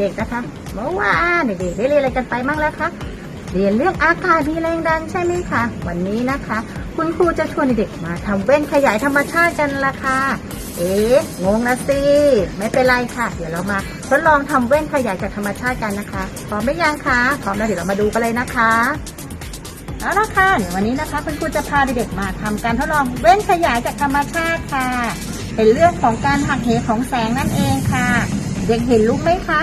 เด็กๆนะคะเมื่อวานเด็กๆได้เรียนอะไรกันไปบ้างแล้วคะเรียนเรื่องอากาศมีแรงดันใช่ไหมคะวันนี้นะคะ คุณครูจะชวนเด็กๆมาทำเว้นขยายธรรมชาติกันละค่ะเอ๊ะงงนะสิไม่เป็นไรค่ะ เดี๋ยวเรามาทดลองทำเว้นขยายจากธรรมชาติกันนะคะพร้อมหรือยังคะพร้อมแล้วเดี๋ยวเรามาดูกันเลยนะคะเอาละค่ะเดี๋ยววันนี้นะคะคุณครูจะพาเด็กๆมาทำการทดลองเว้นขยายจากธรรมชาติค่ะ เป็นเรื่องของการหักเหของแสงนั่นเองค่ะ เด็กเห็นลูกไหมคะ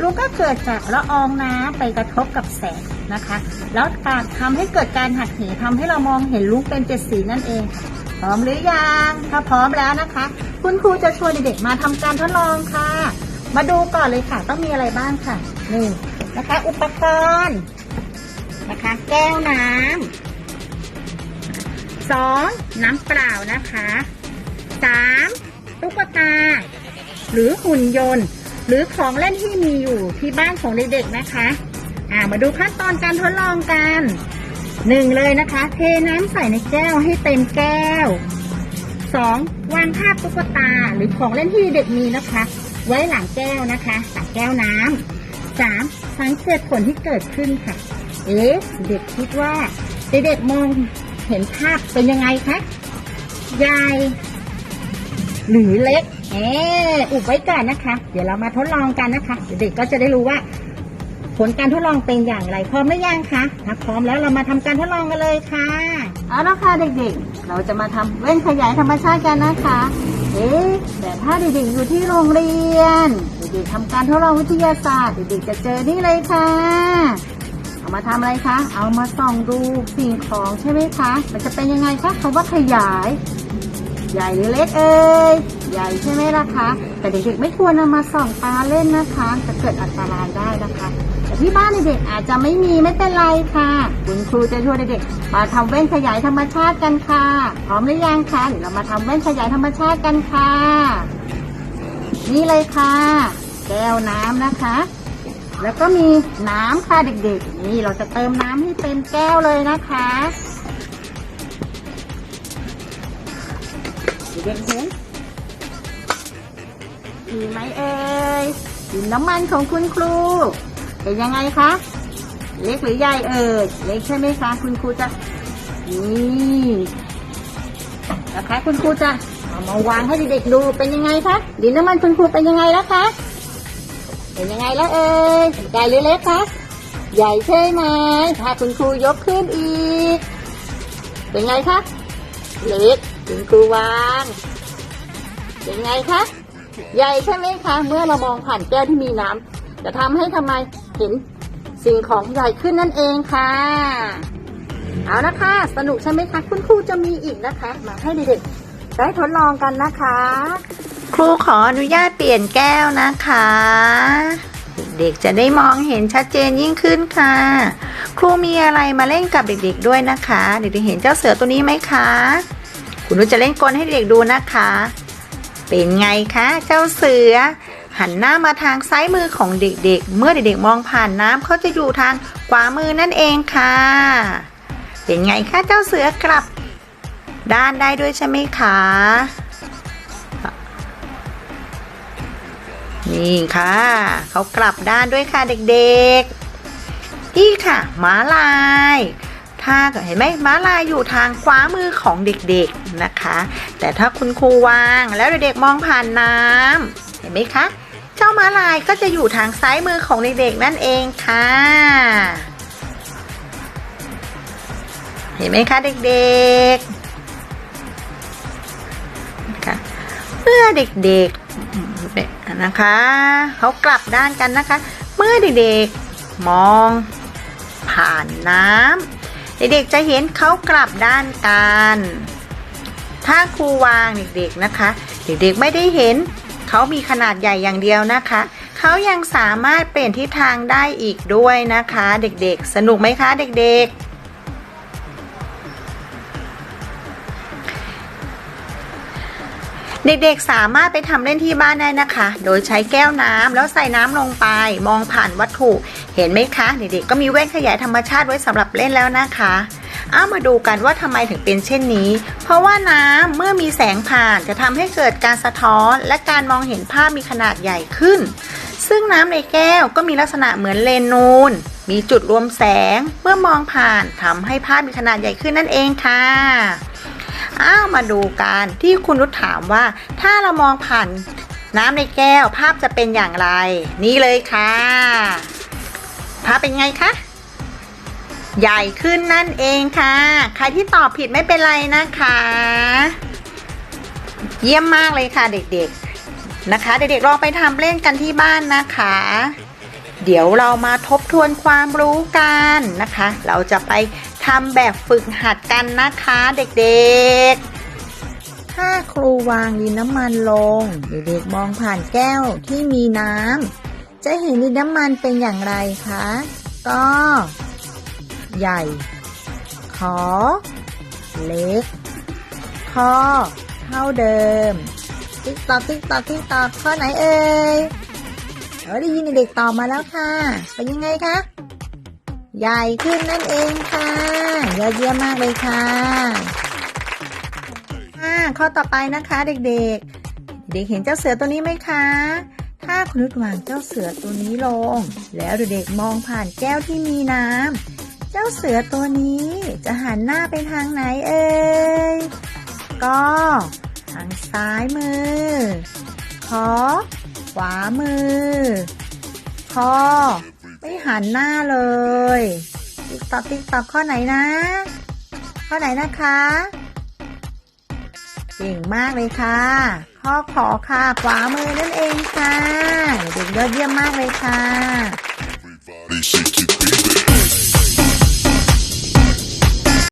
ลูกก็เกิดจากละอองน้ำไปกระทบกับแสงนะคะ แล้วการทำให้เกิดการหักเหทำให้เรามองเห็นลูกเป็นเจ็ดสีนั่นเอง พร้อมหรือยังถ้าพร้อมแล้วนะคะ คุณครูจะชวนเด็กๆมาทำการทดลองค่ะ มาดูก่อนเลยค่ะ ต้องมีอะไรบ้างค่ะหนึ่งนะคะ อุปกรณ์นะคะ แก้วน้ำสองน้ำเปล่านะคะสามตุ๊กตา หรือหุ่นยนต์ หรือของเล่นที่มีอยู่ที่บ้านของเด็กๆนะคะ อ่ามาดูขั้นตอนการทดลองกันหนึ่งเลยนะคะ เทน้ำใส่ในแก้วให้เต็มแก้วสองวางภาพตุ๊กตาหรือของเล่นที่เด็กมีนะคะ ไว้หลังแก้วนะคะหลังแก้วน้ำสามสังเกตผลที่เกิดขึ้นค่ะ เอ๊ะเด็กคิดว่าเด็กๆมองเห็นภาพเป็นยังไงคะใหญ่ หรือเล็กเอออุบไว้ก่อนนะคะ เดี๋ยวเรามาทดลองกันนะคะ เด็กๆก็จะได้รู้ว่า ผลการทดลองเป็นอย่างไรพร้อมหรือยังคะถ้าพร้อมแล้วเรามาทำการทดลองกันเลยค่ะเอาละค่ะเด็กๆ เราจะมาทำเว้นขยายธรรมชาติกันนะคะเอ๊ะแต่ถ้าเด็กๆอยู่ที่โรงเรียน เด็กๆทำการทดลองวิทยาศาสตร์ เด็กๆจะเจอนี่เลยค่ะ เอามาทำอะไรคะ เอามาส่องดูสิ่งของใช่ไหมคะ มันจะเป็นยังไงคะคำว่าขยาย ใหญ่หรือเล็กเอ่ยใหญ่ใช่ไหมล่ะคะ แต่เด็กๆไม่ควรนำมาส่องตาเล่นนะคะ จะเกิดอันตรายได้นะคะแต่ที่บ้านเด็กๆอาจจะไม่มีไม่เป็นไรค่ะ คุณครูจะช่วยเด็กๆมาทำแว่นขยายธรรมชาติกันค่ะพร้อมหรือยังคะเดี๋ยวเรามาทำแว่นขยายธรรมชาติกันค่ะ นี่เลยค่ะ แก้วน้ำนะคะ แล้วก็มีน้ำค่ะเด็กๆ นี่เราจะเติมน้ำให้เต็มแก้วเลยนะคะ เด็กเห็นมีไหมเอ่ยดินน้ำมันของคุณครู เป็นยังไงคะ เล็กหรือใหญ่เอ่ยเล็กใช่ไหมคะ คุณครูจะนี่นะคะคุณครูจะเอามาวางให้เด็กๆดูเป็นยังไงคะดินน้ำมันคุณครูเป็นยังไงแล้วคะเป็นยังไงแล้วเอ่ยใหญ่หรือเล็กคะใหญ่ใช่ไหมถ้าคุณครูยกขึ้นอีก เป็นไงคะเล็ก คุณครูวางเป็นไงคะ ใหญ่ใช่ไหมคะ เมื่อเรามองผ่านแก้วที่มีน้ำจะทำให้ทำไมเห็นสิ่งของใหญ่ขึ้นนั่นเองค่ะ เอานะคะสนุกใช่ไหมคะ คุณครูจะมีอีกนะคะ มาให้เด็กๆได้ทดลองกันนะคะ ครูขออนุญาตเปลี่ยนแก้วนะคะ เด็กๆจะได้มองเห็นชัดเจนยิ่งขึ้นค่ะ ครูมีอะไรมาเล่นกับเด็กๆด้วยนะคะ เด็กๆเห็นเจ้าเสือตัวนี้ไหมคะ คุณนุชจะเล่นกลให้เด็กดูนะคะ เป็นไงคะเจ้าเสือ หันหน้ามาทางซ้ายมือของเด็กๆ เมื่อเด็กๆมองผ่านน้ำเขาจะอยู่ทางขวามือนั่นเองค่ะ เป็นไงคะเจ้าเสือกลับ ด้านได้ด้วยใช่ไหมคะนี่ค่ะเขากลับด้านด้วยค่ะเด็กๆ นี่ค่ะม้าลาย ถ้าเห็นไหมม้าลายอยู่ทางขวามือของเด็กๆนะคะ แต่ถ้าคุณครูวางแล้วเด็กๆมองผ่านน้ำเห็นไหมคะ เจ้าม้าลายก็จะอยู่ทางซ้ายมือของเด็กๆนั่นเองค่ะ เห็นไหมคะเด็กๆะะเมื่อเด็กๆนะคะเขากลับด้านกันนะคะ เมื่อเด็กๆมองผ่านน้ำ เด็กๆจะเห็นเขากลับด้านกัน ถ้าครูวางเด็กๆนะคะ เด็กๆไม่ได้เห็นเขามีขนาดใหญ่อย่างเดียวนะคะ เขายังสามารถเปลี่ยนทิศทางได้อีกด้วยนะคะ เด็กๆ สนุกไหมคะเด็กๆ เด็กๆสามารถไปทำเล่นที่บ้านได้นะคะ โดยใช้แก้วน้ำแล้วใส่น้ำลงไป มองผ่านวัตถุ เห็นไหมคะ เด็กๆก็มีแว่นขยายธรรมชาติไว้สำหรับเล่นแล้วนะคะเอามาดูกันว่าทำไมถึงเป็นเช่นนี้ เพราะว่าน้ำเมื่อมีแสงผ่านจะทำให้เกิดการสะท้อน และการมองเห็นภาพมีขนาดใหญ่ขึ้น ซึ่งน้ำในแก้วก็มีลักษณะเหมือนเลนนูน มีจุดรวมแสงเมื่อมองผ่านทำให้ภาพมีขนาดใหญ่ขึ้นนั่นเองค่ะ อ้าวมาดูกันที่คุณนุชถามว่า ถ้าเรามองผ่านน้ำในแก้วภาพจะเป็นอย่างไร นี่เลยค่ะ ภาพเป็นไงคะ ใหญ่ขึ้นนั่นเองค่ะ ใครที่ตอบผิดไม่เป็นไรนะคะ เยี่ยมมากเลยค่ะเด็กๆนะคะ เด็กๆลองไปทำเล่นกันที่บ้านนะคะ เดี๋ยวเรามาทบทวนความรู้กันนะคะ เราจะไปทำแบบฝึกหัดกันนะคะเด็กๆ ถ้าครูวางดินน้ำมันลง เด็กๆมองผ่านแก้วที่มีน้ำจะเห็นดินน้ำมันเป็นอย่างไรคะ ก็ ใหญ่ ขอ เล็กคอเท่าเดิม ติ๊กตอกติ๊กตอกติ๊กตอกข้อไหนเอ่ย เออได้ยินเด็กตอบมาแล้วค่ะ เป็นยังไงคะ ใหญ่ขึ้นนั่นเองค่ะยอดเยี่ยมมากเลยค่ะอ่าข้อต่อไปนะคะเด็กๆ เด็กเห็นเจ้าเสือตัวนี้ไหมคะ ถ้าคุณนุชวางเจ้าเสือตัวนี้ลง แล้วเด็กๆมองผ่านแก้วที่มีน้ำเจ้าเสือตัวนี้จะหันหน้าไปทางไหนเอ่ยก็ทางซ้ายมือขอ ขวามือ คอ ไม่หันหน้าเลย ติ๊กตอกติ๊กตอกข้อไหนนะ ข้อไหนนะคะเก่งมากเลยค่ะ ข้อขอค่ะขวามือนั่นเองค่ะเด็กยอดเยี่ยมมากเลยค่ะ